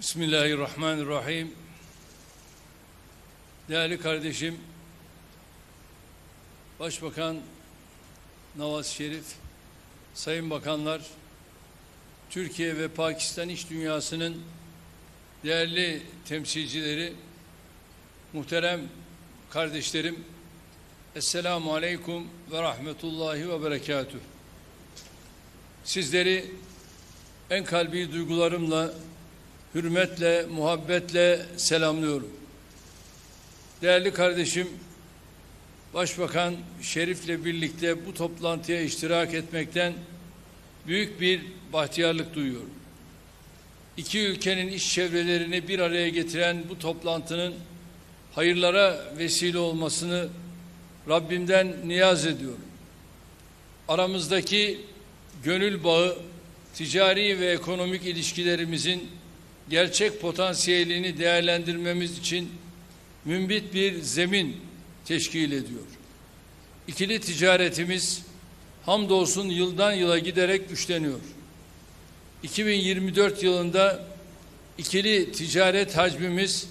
Bismillahirrahmanirrahim. Değerli kardeşim, Başbakan Nawaz Şerif, Sayın Bakanlar, Türkiye ve Pakistan iş dünyasının değerli temsilcileri, muhterem kardeşlerim, Esselamu Aleyküm ve Rahmetullahi ve Berekatuhu. Sizleri en kalbi duygularımla, hürmetle, muhabbetle selamlıyorum. Değerli kardeşim, Başbakan Şerif'le birlikte bu toplantıya iştirak etmekten büyük bir bahtiyarlık duyuyorum. İki ülkenin iş çevrelerini bir araya getiren bu toplantının hayırlara vesile olmasını Rabbimden niyaz ediyorum. Aramızdaki gönül bağı, ticari ve ekonomik ilişkilerimizin gerçek potansiyelini değerlendirmemiz için mümbit bir zemin teşkil ediyor. İkili ticaretimiz hamdolsun yıldan yıla giderek güçleniyor. 2024 yılında ikili ticaret hacmimiz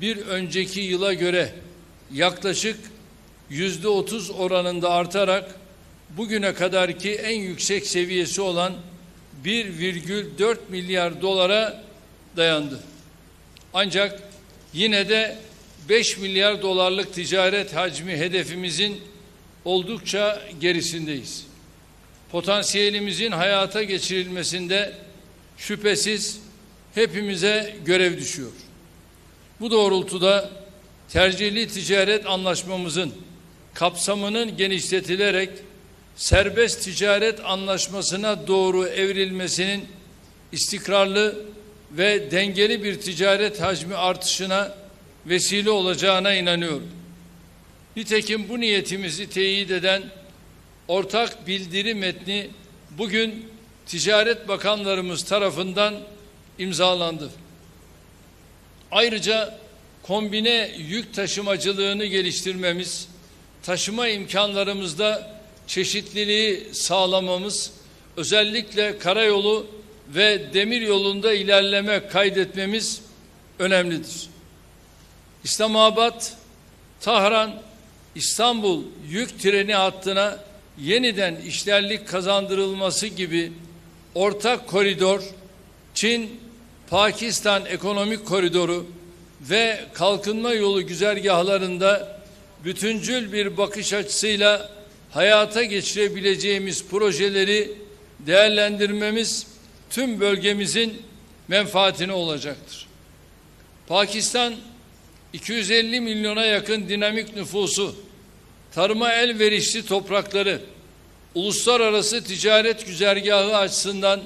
bir önceki yıla göre yaklaşık yüzde otuz oranında artarak bugüne kadarki en yüksek seviyesi olan 1,4 milyar dolara dayandı. Ancak yine de 5 milyar dolarlık ticaret hacmi hedefimizin oldukça gerisindeyiz. Potansiyelimizin hayata geçirilmesinde şüphesiz hepimize görev düşüyor. Bu doğrultuda tercihli ticaret anlaşmamızın kapsamının genişletilerek serbest ticaret anlaşmasına doğru evrilmesinin istikrarlı ve dengeli bir ticaret hacmi artışına vesile olacağına inanıyorum. Nitekim bu niyetimizi teyit eden ortak bildiri metni bugün Ticaret Bakanlarımız tarafından imzalandı. Ayrıca kombine yük taşımacılığını geliştirmemiz, taşıma imkanlarımızda çeşitliliği sağlamamız, özellikle karayolu ve demir yolunda ilerleme kaydetmemiz önemlidir. İslamabad, Tahran, İstanbul yük treni hattına yeniden işlerlik kazandırılması gibi ortak koridor, Çin, Pakistan ekonomik koridoru ve kalkınma yolu güzergahlarında bütüncül bir bakış açısıyla hayata geçirebileceğimiz projeleri değerlendirmemiz tüm bölgemizin menfaatine olacaktır. Pakistan 250 milyona yakın dinamik nüfusu, tarıma elverişli toprakları, uluslararası ticaret güzergahı açısından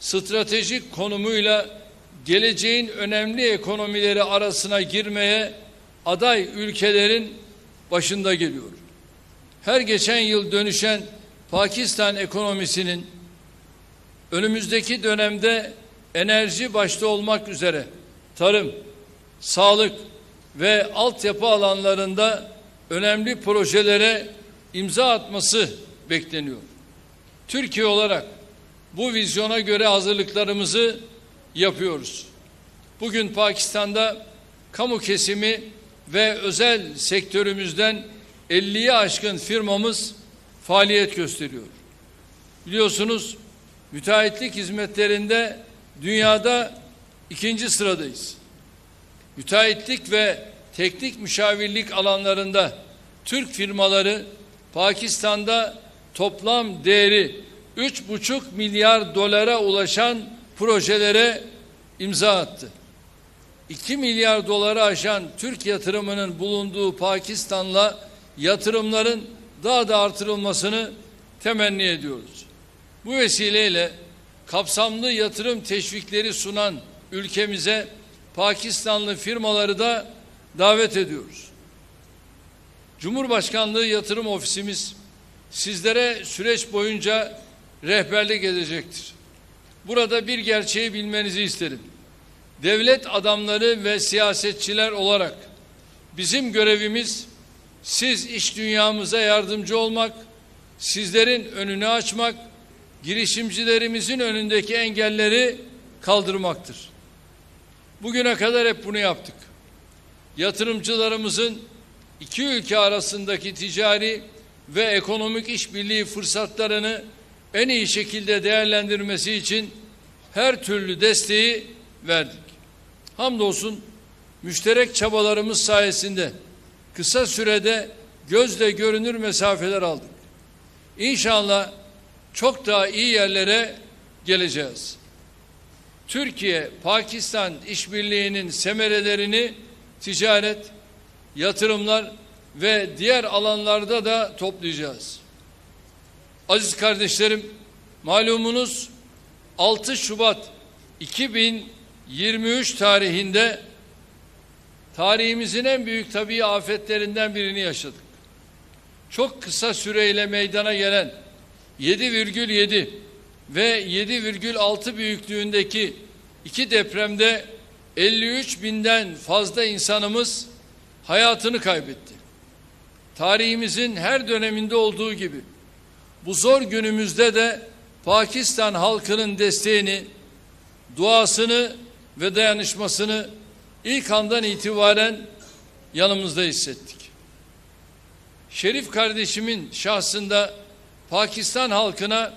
stratejik konumuyla geleceğin önemli ekonomileri arasına girmeye aday ülkelerin başında geliyor. Her geçen yıl dönüşen Pakistan ekonomisinin önümüzdeki dönemde enerji başta olmak üzere tarım, sağlık ve altyapı alanlarında önemli projelere imza atması bekleniyor. Türkiye olarak bu vizyona göre hazırlıklarımızı yapıyoruz. Bugün Pakistan'da kamu kesimi ve özel sektörümüzden 50'ye aşkın firmamız faaliyet gösteriyor. Biliyorsunuz müteahhitlik hizmetlerinde dünyada ikinci sıradayız. Müteahhitlik ve teknik müşavirlik alanlarında Türk firmaları Pakistan'da toplam değeri 3,5 milyar dolara ulaşan projelere imza attı. 2 milyar doları aşan Türk yatırımının bulunduğu Pakistan'la yatırımların daha da artırılmasını temenni ediyoruz. Bu vesileyle kapsamlı yatırım teşvikleri sunan ülkemize Pakistanlı firmaları da davet ediyoruz. Cumhurbaşkanlığı Yatırım Ofisimiz sizlere süreç boyunca rehberlik edecektir. Burada bir gerçeği bilmenizi isterim. Devlet adamları ve siyasetçiler olarak bizim görevimiz siz iş dünyamıza yardımcı olmak, sizlerin önünü açmak, girişimcilerimizin önündeki engelleri kaldırmaktır. Bugüne kadar hep bunu yaptık. Yatırımcılarımızın iki ülke arasındaki ticari ve ekonomik işbirliği fırsatlarını en iyi şekilde değerlendirmesi için her türlü desteği verdik. Hamdolsun müşterek çabalarımız sayesinde kısa sürede gözle görünür mesafeler aldık. İnşallah çok daha iyi yerlere geleceğiz. Türkiye-Pakistan işbirliğinin semerelerini ticaret, yatırımlar ve diğer alanlarda da toplayacağız. Aziz kardeşlerim, malumunuz 6 Şubat 2023 tarihinde tarihimizin en büyük tabii afetlerinden birini yaşadık. Çok kısa süreyle meydana gelen 7,7 ve 7,6 büyüklüğündeki iki depremde 53 binden fazla insanımız hayatını kaybetti. Tarihimizin her döneminde olduğu gibi bu zor günümüzde de Pakistan halkının desteğini, duasını ve dayanışmasını ilk andan itibaren yanımızda hissettik. Şerif kardeşimin şahsında Pakistan halkına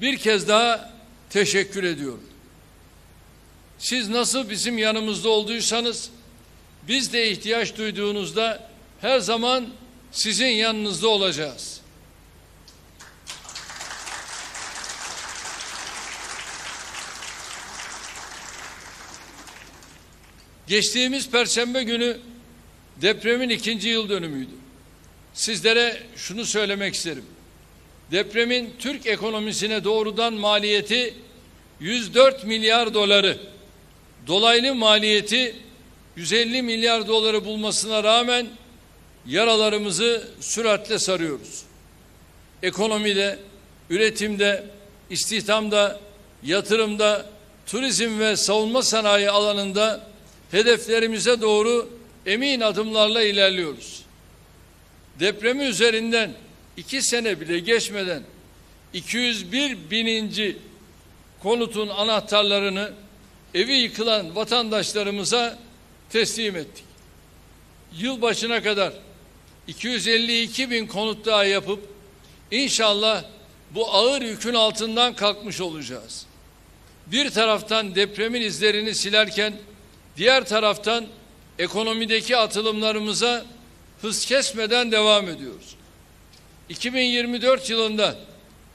bir kez daha teşekkür ediyorum. Siz nasıl bizim yanımızda olduysanız biz de ihtiyaç duyduğunuzda her zaman sizin yanınızda olacağız. Geçtiğimiz perşembe günü depremin ikinci yıl dönümüydü. Sizlere şunu söylemek isterim. Depremin Türk ekonomisine doğrudan maliyeti 104 milyar doları, dolaylı maliyeti 150 milyar doları bulmasına rağmen yaralarımızı süratle sarıyoruz. Ekonomide, üretimde, istihdamda, yatırımda, turizm ve savunma sanayi alanında hedeflerimize doğru emin adımlarla ilerliyoruz. Depremi üzerinden iki sene bile geçmeden 201 bininci konutun anahtarlarını evi yıkılan vatandaşlarımıza teslim ettik. Yılbaşına kadar 252 bin konut daha yapıp inşallah bu ağır yükün altından kalkmış olacağız. Bir taraftan depremin izlerini silerken diğer taraftan ekonomideki atılımlarımıza hız kesmeden devam ediyoruz. 2024 yılında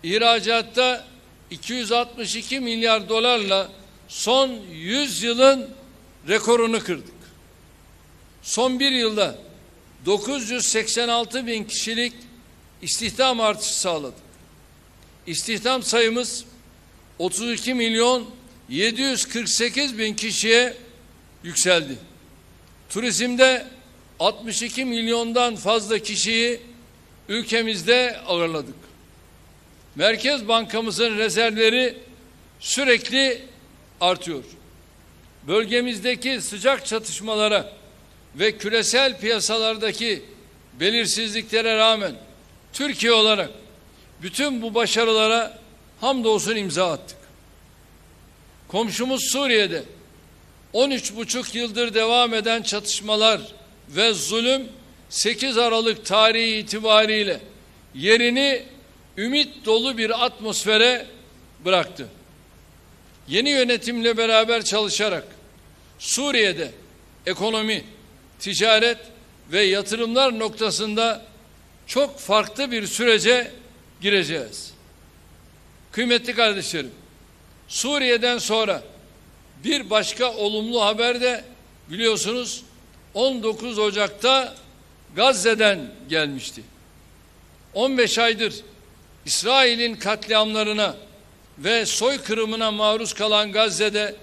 ihracatta 262 milyar dolarla son 100 yılın rekorunu kırdık. Son bir yılda 986 bin kişilik istihdam artışı sağladık. İstihdam sayımız 32 milyon 748 bin kişiye yükseldi. Turizmde 62 milyondan fazla kişiyi ülkemizde ağırladık. Merkez Bankamızın rezervleri sürekli artıyor. Bölgemizdeki sıcak çatışmalara ve küresel piyasalardaki belirsizliklere rağmen Türkiye olarak bütün bu başarılara hamdolsun imza attık. Komşumuz Suriye'de 13 buçuk yıldır devam eden çatışmalar ve zulüm 8 Aralık tarihi itibariyle yerini ümit dolu bir atmosfere bıraktı. Yeni yönetimle beraber çalışarak Suriye'de ekonomi, ticaret ve yatırımlar noktasında çok farklı bir sürece gireceğiz. Kıymetli kardeşlerim, Suriye'den sonra bir başka olumlu haber de biliyorsunuz 19 Ocak'ta Gazze'den gelmişti. 15 aydır İsrail'in katliamlarına ve soykırımına maruz kalan Gazze'de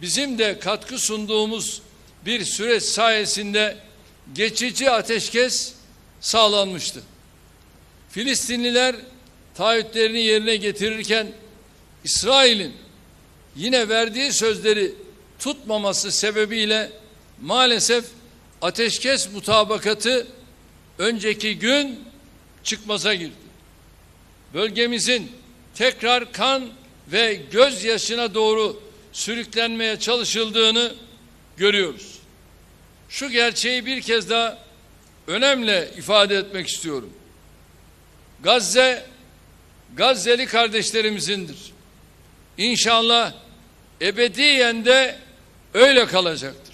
bizim de katkı sunduğumuz bir süreç sayesinde geçici ateşkes sağlanmıştı. Filistinliler taahhütlerini yerine getirirken İsrail'in yine verdiği sözleri tutmaması sebebiyle maalesef ateşkes mutabakatı önceki gün çıkmaza girdi. Bölgemizin tekrar kan ve gözyaşına doğru sürüklenmeye çalışıldığını görüyoruz. Şu gerçeği bir kez daha önemli ifade etmek istiyorum. Gazze Gazze'li kardeşlerimizindir. İnşallah ebediyen de öyle kalacaktır.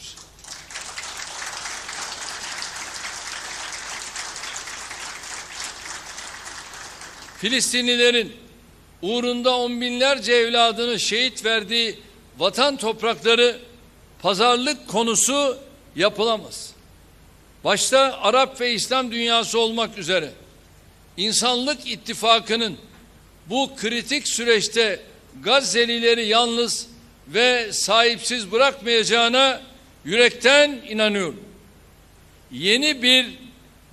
Filistinlilerin uğrunda on binlerce evladını şehit verdiği vatan toprakları pazarlık konusu yapılamaz. Başta Arap ve İslam dünyası olmak üzere insanlık ittifakının bu kritik süreçte Gazze'lileri yalnız ve sahipsiz bırakmayacağına yürekten inanıyorum. Yeni bir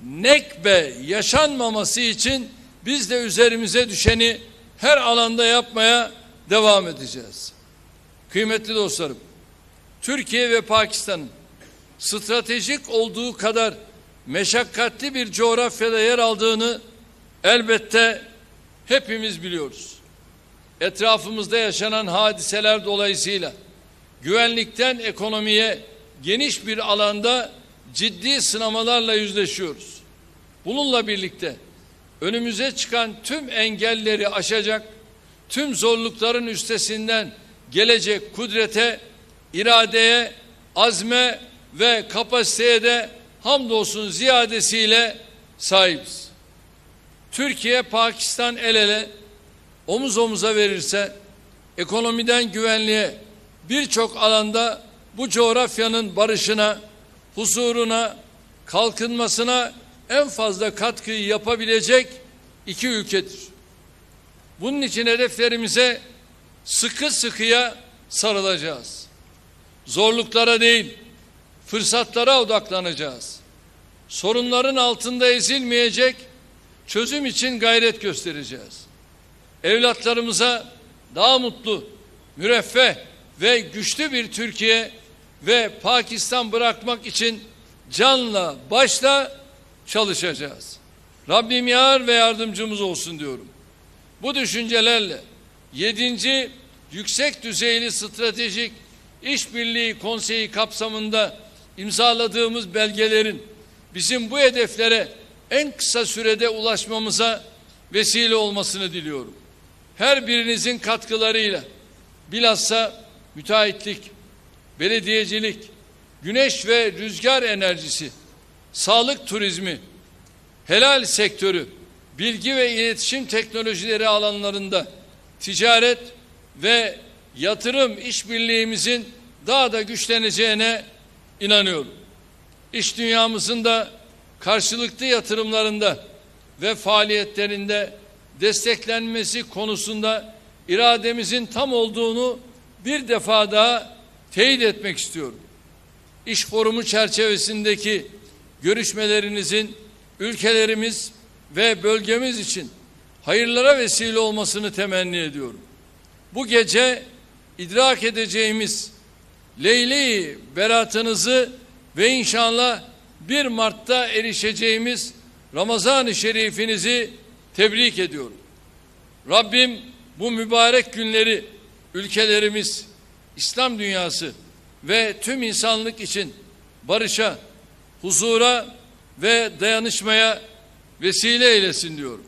nekbe yaşanmaması için biz de üzerimize düşeni her alanda yapmaya devam edeceğiz. Kıymetli dostlarım, Türkiye ve Pakistan'ın stratejik olduğu kadar meşakkatli bir coğrafyada yer aldığını elbette hepimiz biliyoruz. Etrafımızda yaşanan hadiseler dolayısıyla güvenlikten ekonomiye geniş bir alanda ciddi sınamalarla yüzleşiyoruz. Bununla birlikte önümüze çıkan tüm engelleri aşacak, tüm zorlukların üstesinden gelecek kudrete, iradeye, azme ve kapasiteye de hamdolsun ziyadesiyle sahibiz. Türkiye, Pakistan el ele, omuz omuza verirse, ekonomiden güvenliğe birçok alanda bu coğrafyanın barışına, huzuruna, kalkınmasına en fazla katkıyı yapabilecek iki ülkedir. Bunun için hedeflerimize sıkı sıkıya sarılacağız. Zorluklara değil, fırsatlara odaklanacağız. Sorunların altında ezilmeyecek, çözüm için gayret göstereceğiz. Evlatlarımıza daha mutlu, müreffeh ve güçlü bir Türkiye ve Pakistan bırakmak için canla başla çalışacağız. Rabbim yar ve yardımcımız olsun diyorum. Bu düşüncelerle 7. Yüksek Düzeyli Stratejik İşbirliği Konseyi kapsamında imzaladığımız belgelerin bizim bu hedeflere en kısa sürede ulaşmamıza vesile olmasını diliyorum. Her birinizin katkılarıyla bilhassa müteahhitlik, belediyecilik, güneş ve rüzgar enerjisi, sağlık turizmi, helal sektörü, bilgi ve iletişim teknolojileri alanlarında ticaret ve yatırım işbirliğimizin daha da güçleneceğine inanıyorum. İş dünyamızın da karşılıklı yatırımlarında ve faaliyetlerinde desteklenmesi konusunda irademizin tam olduğunu bir defa daha teyit etmek istiyorum. İş forumu çerçevesindeki görüşmelerinizin ülkelerimiz ve bölgemiz için hayırlara vesile olmasını temenni ediyorum. Bu gece idrak edeceğimiz Leyli beratınızı ve inşallah 1 Mart'ta erişeceğimiz Ramazan-ı Şerifinizi tebrik ediyorum. Rabbim bu mübarek günleri ülkelerimiz, İslam dünyası ve tüm insanlık için barışa, huzura ve dayanışmaya vesile eylesin diyorum.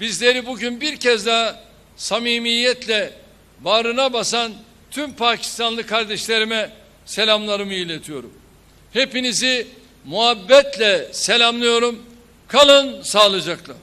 Bizleri bugün bir kez daha samimiyetle bağrına basan tüm Pakistanlı kardeşlerime selamlarımı iletiyorum. Hepinizi muhabbetle selamlıyorum. Kalın sağlıcakla.